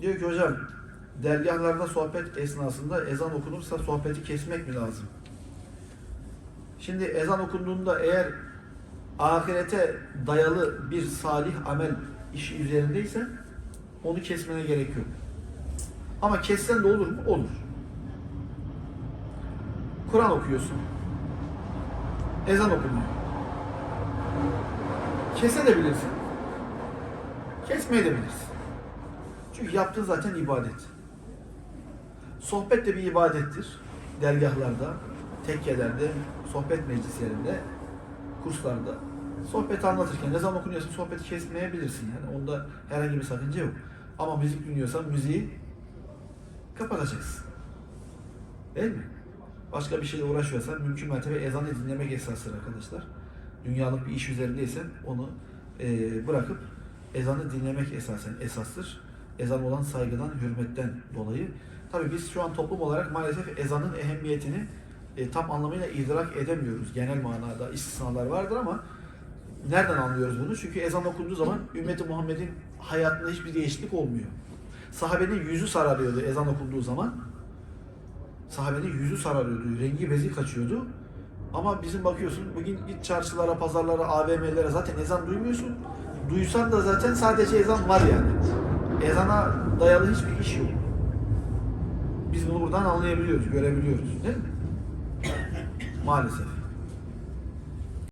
Diyor ki hocam dergahlarda sohbet esnasında ezan okunursa sohbeti kesmek mi lazım? Şimdi ezan okunduğunda eğer ahirete dayalı bir salih amel işi üzerindeyse onu kesmene gerek yok. Ama kessen de olur mu? Olur. Kur'an okuyorsun. Ezan okunuyor. Kesebilirsin. Kesmeyi de bilirsin. Çünkü yaptığın zaten ibadet. Sohbet de bir ibadettir. Dergahlarda, tekkelerde, sohbet meclislerinde, kurslarda. Sohbeti anlatırken ne zaman okunuyorsun sohbeti kesmeyebilirsin yani. Onda herhangi bir sakınca yok. Ama müzik dinliyorsan müziği kapatacaksın. Değil mi? Başka bir şeyle uğraşıyorsan mümkün mertebe ezanı dinlemek esastır arkadaşlar. Dünyalık bir iş üzerindeysen onu eee, bırakıp ezanı dinlemek esasen esastır. Ezan olan saygıdan, hürmetten dolayı. Tabii biz şu an toplum olarak maalesef ezanın ehemmiyetini e, tam anlamıyla idrak edemiyoruz. Genel manada istisnalar vardır ama nereden anlıyoruz bunu? Çünkü ezan okunduğu zaman ümmeti Muhammed'in hayatında hiçbir değişiklik olmuyor. Sahabenin yüzü sararıyordu ezan okunduğu zaman. Sahabenin yüzü sararıyordu, rengi bezi kaçıyordu. Ama bizim bakıyorsun bugün git çarşılara, pazarlara, AVM'lere zaten ezan duymuyorsun. Duysan da zaten sadece ezan var yani. Ezana dayalı hiçbir iş yok. Biz bunu buradan anlayabiliyoruz, görebiliyoruz değil mi? Maalesef.